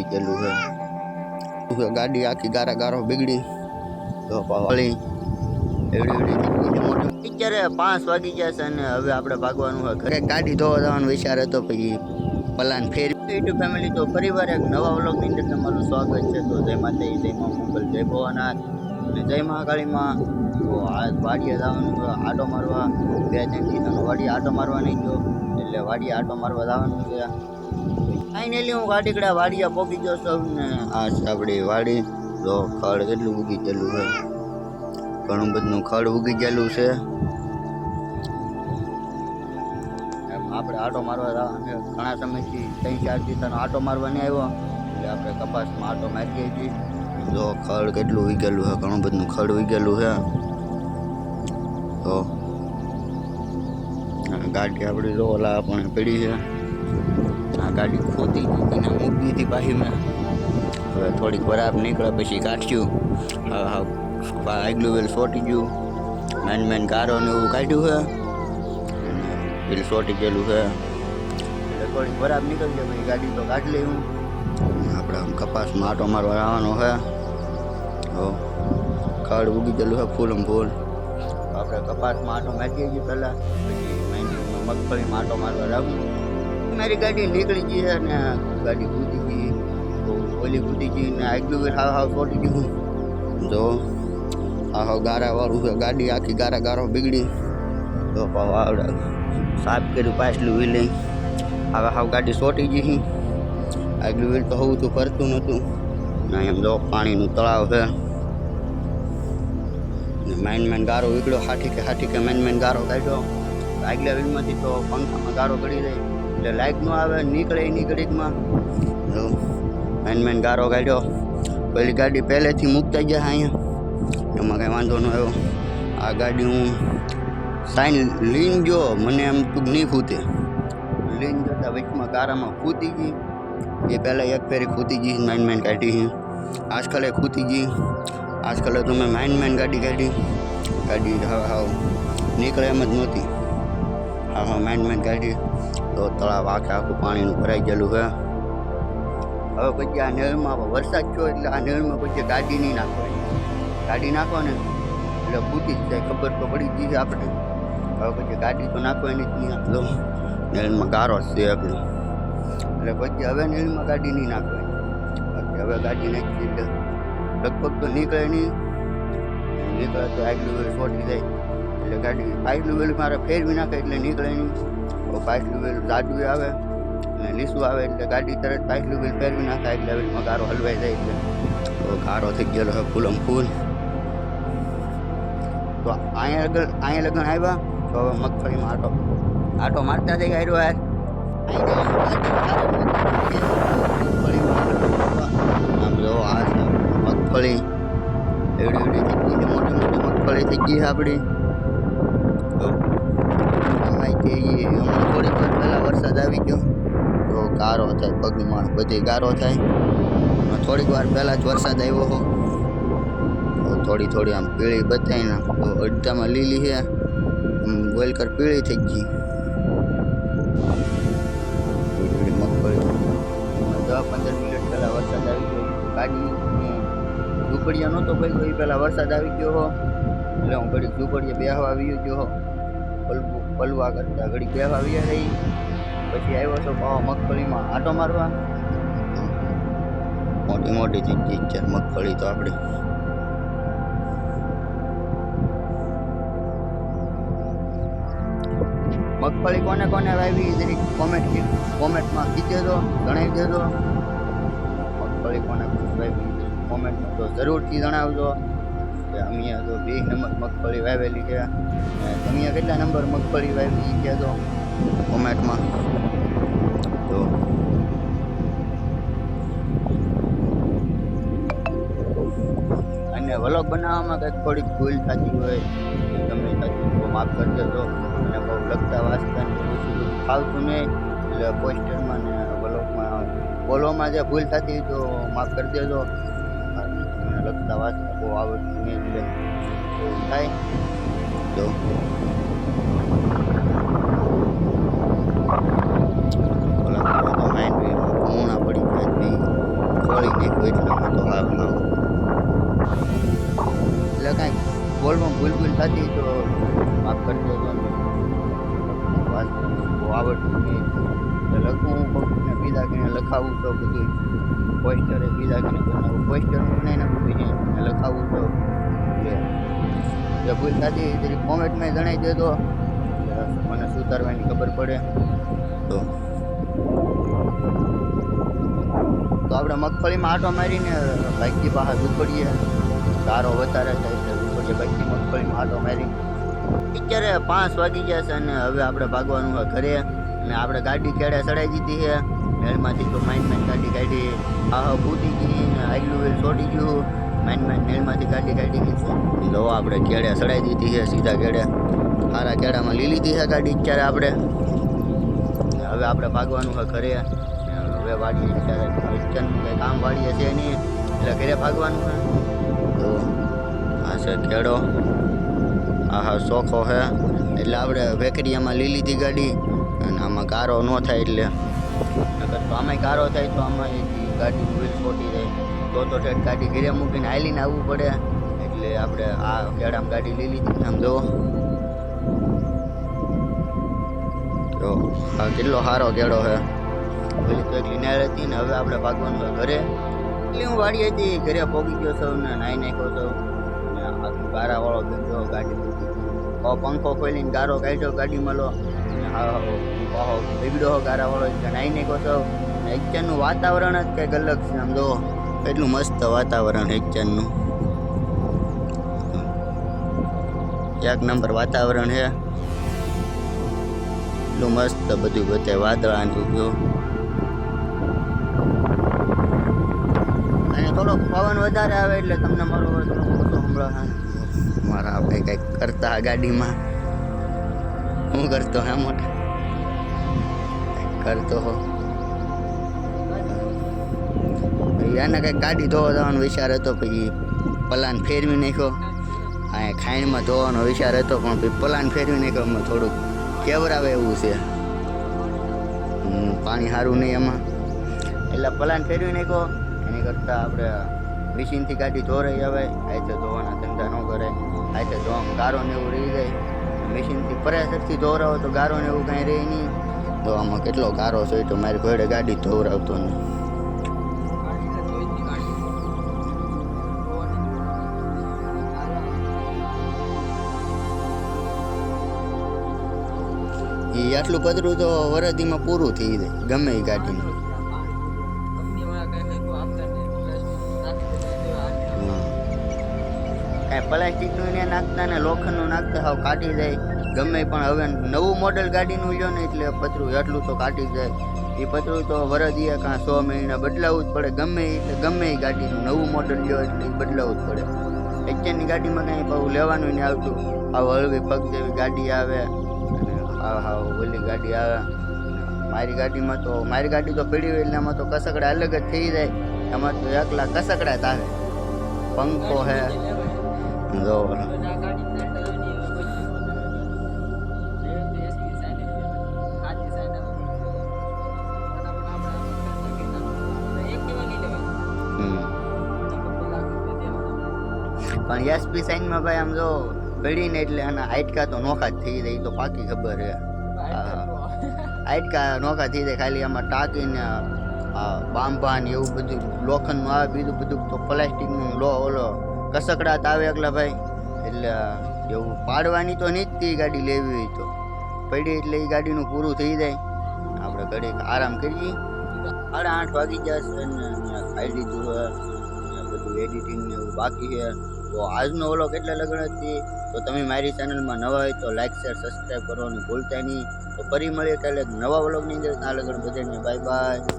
ઉગી ગયેલું છે. ગાડી આખી ગારા ગારો બગડી. તો વળી એવડી એવડી મોટી. પાંચ વાગી ગયા છે અને હવે આપણે ભાગવાનું હોય ઘરે. ગાડી ધોવા જવાનો વિચાર હતો, પછી પલાન ફેર. યુટ્યુબ ફેમિલી તો ફરીવાર એક નવા વ્લોગની અંદર તમારું સ્વાગત છે. તો જય માતા જય મા મંગલ, જય ભવાનાથ અને જય મહાકાળીમાં. તો આ વાડીએ જવાનું આટો મારવા. બે ત્રણ દિવસનો વાડી આટો મારવા નહીં ગયો. એટલે વાડીએ આટો મારવા જવાનું છે. ફાઇનલી હું ગાડીકડા વાડીયા પહોંચી ગયો છું ને આ છે આપણી વાડી તો ખડ કેટલું ઉગી ગયેલું છે. ઘણું બધું ખડ ઉગી ગયેલું છે. આપણે આટો મારવા ઘણા સમયથી ત્રણ ચાર દિવસનો આટો મારવા નહીં આવ્યો. એટલે આપણે કપાસમાં આટો મારીએ છીએ. જો ખડ કેટલું ઉગેલું છે, ઘણું બધું ખડ ઉગેલું છે. તો ગાડી આપણી જો ઓલા પણ પડી છે. આ ગાડી ખોતી હતી ને મૂકી હતી પાછી મેં. હવે થોડીક બરાબર નીકળે, પછી કાઢ્યું હવે હા આગલું વેલ સોટી ગયું. મેન મેન કારો ને એવું કાઢ્યું છે અને વેલ સોટી ગયેલું છે એટલે થોડીક બરાબર નીકળી જાય પછી ગાડી તો કાઢી લઈ હું. આપણે આમ કપાસમાં આટો મારવા આવવાનો છે તો ખડ ઉગી ગયેલું છે ફૂલમ ફૂલ. આપણે કપાસમાં આટો મારીએ છીએ પહેલાં. પછી મહિનામાં મગફળીમાં આટો મારવા રાખું મારી ગાડી નીકળી ગઈ છે ને ગાડી કૂદી ગઈ તો ઓલી કૂદી ગઈ ને આગલું બી હાવ હાવ છોડી ગયું જો આ હાવ ગારા વાળું છે ગાડી આખી ગારા ગારો બગડી તો પાવ આવડે સાફ કર્યું પાછલું વ્હીલ હવે હાવ ગાડી છોટી ગઈ છે આગલું વ્હીલ તો હોવું તો ફરતું નહોતું ને એમ જો પાણીનું તળાવ છે। ને મેન મેન ગારો વીગડ્યો હાથી કે હાથી કે મેન મેન ગારો કાઢ્યો। આગલા વ્હીલમાંથી તો પંખામાં ગારો ગળી જાય। એટલે લાઈટ ન આવે, નીકળે એની ઘડીકમાં જો મેન મેન ગારો કાઢ્યો પેલી ગાડી પહેલેથી મૂકતા ગયા અહીંયા. એમાં કાંઈ વાંધો ન આવ્યો. આ ગાડી હું સાઈન લીન જો, મને એમ તું નહીં ખૂતે લીન જતા વચમાં ગારામાં ખૂતી ગઈ. એ પહેલાં એક ફેરી ખૂતી ગઈ મેન મેન કાઢી છે. આજકાલે ખૂતી ગઈ. આજકાલે તો મેં મેન મેન ગાડી કાઢી ગાડી હા હાવ નીકળે એમ જ નહોતી. હા હા મેન મેન કાઢી તો તળાવ આખે આખું પાણીનું ભરાઈ ગયેલું છે. હવે પછી આ નેળમાં વરસાદ થયો એટલે આ નળમાં પછી ગાડી નહીં નાખવાની. ગાડી નાખો એટલે પૂતી જ જાય ખબર તો પડી ગઈ આપણે હવે પછી ગાડી તો નાખવાની જ નહીં. આટલો નળમાં ગારો છે આપણે. એટલે પછી હવે નેળમાં ગાડી નહીં નાખવાની. બાકી હવે ગાડી નાખી એટલે લગભગ તો નીકળે નહીં. નીકળે તો આગલું વેલ છોટી જાય. એટલે ગાડી આગલું વેલ મારે ફેરવી નાખે એટલે નીકળે નહીં. તો પાછલું વેલ જાડું આવે અને લીસું આવે એટલે ગાડી તરત પાછલું વેલ ફેરવી નાખે એટલે વેલમાં ગારો હલવાઈ જાય એટલે તો ગારો થઈ ગયેલો છે ફૂલમ ફૂલ. તો અહીંયા લગન અહીંયા લગન આવ્યા, તો હવે મગફળીમાં આટો આટો મારતા થઈ આવ્યો યાર આમ જો આ મગફળી. એવડી એવડી મોટી મોટી મગફળી થઈ ગઈ આપણી અહીંથી હમણાં થોડીક વાર પહેલાં વરસાદ આવી ગયો. તો ગારો થાય પગમાં બધી ગારો થાય. થોડીક વાર પહેલાં જ વરસાદ આવ્યો હો. થોડી થોડી આમ પીળી બતાવી ને અડધામાં લીલી છે ગોલકર પીળી થઈ ગઈ. દસ પંદર મિનિટ પહેલાં વરસાદ આવી ગયો. ગાડી ઝૂંપડિયા નહોતો ભાઈ એ પહેલાં વરસાદ આવી ગયો હો. એટલે હું ઘડીક ઝૂંપડીએ બેહવા આવી ગયો હો. પલવું, પલવા કરતા ઘડી બેહવા આવી રહી. પછી આવ્યો છો પાવા મગફળીમાં આટો મારવા. મોટી મોટી ચીજ છે મગફળી તો આપણી મગફળી કોને કોને વાવી જરીક કોમેન્ટ કોમેન્ટમાં કીધે દો જણાવી દેજો. મગફળી કોને કોને વાવી કોમેન્ટમાં તો જરૂરથી જણાવજો. અમે તો બે નંબર મગફળી વાવેલી છે. અને કેટલા નંબર મગફળી વાવી કે તો? કોમેન્ટમાં. તો. અને વ્લોગ બનાવવામાં કંઈક થોડીક ભૂલ થતી હોય તમે થતી માફ કરજો દેજો અને બહુ લખતા વાંચતા ને બધું ફાવતું નહીં, એટલે પોસ્ટરમાં ને વ્લોગમાં બોલવામાં જે ભૂલ થતી તો માફ કરી દેજો. લખતા વાંચતા બહુ આવડતું નહીં એટલે એવું થાય. જ. બોલમાં ભૂલ થતી તો માફ કરતો બહુ આવડતું નહીં. લખવું પગને કને લખાવું તો બધું પોસ્ટરે બીજા કને બનાવું પોસ્ટર હું બનાવી નાખું બીજી કને લખાવું તો જે ભૂલ થતી જરી કોમેન્ટમાં જણાવી દેજો. મને સુધારવાની ખબર પડે. તો તો આપણે મગફળીમાં આટો મારીને બાઈકની બહાર ઉપડીએ સારો વધારે થાય છે ઉપડીએ બાકી મગફળીમાં આટો મારીને. અત્યારે પાંચ વાગી ગયા છે અને હવે આપણે ભાગવાનું ઘરે. અને આપણે ગાડી કેળે ચડાવી દીધી છે. મેળમાંથી તો માઇન માઇન કાઢી કાઢી આ ભૂતી ગઈ આગલું વેલ છોડી ગયું. માઇન માઇન નેલમાંથી કાઢી કાઢી ગઈ લો આપણે કેડે સડાઈ દીધી છે, સીધા કેડે સારા કેળામાં લીલી દીધી છે ગાડી અત્યારે આપણે. હવે આપણે ભાગવાનું છે ઘરે. હવે વાડીએ ક્રિશ્ચનનું કંઈ કામ વાડીએ છે નહીં. એટલે ઘરે ભાગવાનું છે. તો આ છે ખેડો આ હા ચોખ્ખો છે. એટલે આપણે વેકરીયામાં લીલી હતી ગાડી. અને આમાં કારો ન થાય એટલે નકર તો આમાંય કારો થાય તો આમાં ગાડી વ્હીલ છોટી જાય તો તો ઠેઠ ગાડી ઘેરે મૂકીને હાલીને આવવું પડે. એટલે આપણે આ ખેડામાં ગાડી લઈ લીધી આમ જુઓ આ કેટલો સારો કેળો છે. પેલી તો એક લીનાર હતી ને હવે આપણે ભાગવાનું ઘરે. એટલે હું વાડી હતી ઘરે પોગી ગયો છું ને નાઈ નાખ્યો છું. ને આખું ગારાવાળો ગયો ગાડી મૂકી તો પંખો ખોલીને ગારો કાઢ્યો ગાડીમાં લો. બીગડો ગારાવાળો વાળો નાઈ નહીં કહો ને એકચરનું વાતાવરણ જ કંઈક અલગ છે? આમ જો, એટલું મસ્ત વાતાવરણ એકચરનું એક નંબર વાતાવરણ છે એટલું મસ્ત બધું બધે વાદળા ને ઉગ્યો અને થોડોક પવન વધારે આવે એટલે તમને મારો થોડોક ઓછો સંભળાશે મારા ભાઈ કંઈક કરતા ગાડીમાં. હું કરતો હા મોટા? કરતો હો. એને કંઈક ગાડી ધોવા જવાનો વિચાર હતો, પછી પલાન ફેરવી નાખ્યો. આ ખાઈણમાં ધોવાનો વિચાર હતો, પણ પછી પલાન ફેરવી નાખ્યો, એમાં થોડુંક કેવરાવે એવું છે. પાણી સારું નહીં એમાં. એટલે પલાન ફેરવી નાખ્યો. એની કરતાં આપણે મશીનથી ગાડી ધોરાઈ આવે. આતે ધોવાના ધંધા ન કરે આતે ધોવા ગારો ને એવું રહી જાય. મશીનથી પ્રેશરથી ધોવરાવો તો ગારો ને એવું કાંઈ રહે નહીં. તો આમાં કેટલો ગારો છે તો મારી ઘોડે ગાડી ધોવરાવતો નહીં. એ આટલું પતરું તો વરદીમાં પૂરું થઈ જાય, ગમે એ ગાડીનું પ્લાસ્ટિકનું એને નાખતા ને લોખંડનું નાખતા હાવ કાઢી જાય. ગમે પણ હવે નવું મોડલ ગાડીનું લ્યો ને એટલે પતરું એટલું તો કાઢી જાય. એ પતરું તો વરદીએ કાં સો મહિના બદલાવવું જ પડે. ગમે એટલે ગમે એ ગાડીનું નવું મોડલ લ્યો એટલે એ બદલાવવું જ પડે. એચએનની ગાડીમાં કાંઈ બહુ લેવાનું નહીં આવતું. આ હળવી પગ જેવી ગાડી આવે. હા હા ઓલી ગાડી આવે. મારી ગાડીમાં તો, મારી ગાડી તો પીડી હોય એટલે એમાં તો કસકડા અલગ જ થઈ જાય. એમાં તો એકલા કસકડા તારે પંખો હે. જો. પણ એસપી સાઈનમાં ભાઈ આમ જો પડીને એટલે આના આઈટકા તો નોખા જ થઈ જાય તો પાકી ખબર છે. આઈટકા નોખા થઈ જાય ખાલી આમાં ટાંકીને બાંબા બાંભા ને એવું બધું લોખંડનું આવે બીજું બધું તો પ્લાસ્ટિકનું લો ઓલો કસકડાટ આવે એકલા ભાઈ. એટલે, એવું પાડવાની તો નહીં જ તે ગાડી લેવી હોય તો. પડી એટલે એ ગાડીનું પૂરું થઈ જાય. આપણે ઘડીક આરામ કરીએ. સાડા આઠ વાગી જશે અને ખાઈ લીધું બધું એડિટિંગ ને એવું બાકી છે. તો આજનો ઓલો કેટલા લગ્ન હતી તો તમે મારી ચેનલમાં નવા હોય તો લાઈક શેર સબસ્ક્રાઈબ કરવાનું ભૂલતા નહીં. તો ફરી મળીએ કાલે નવા વ્લોગની અંદર. આ લગ્ન બધાને બાય બાય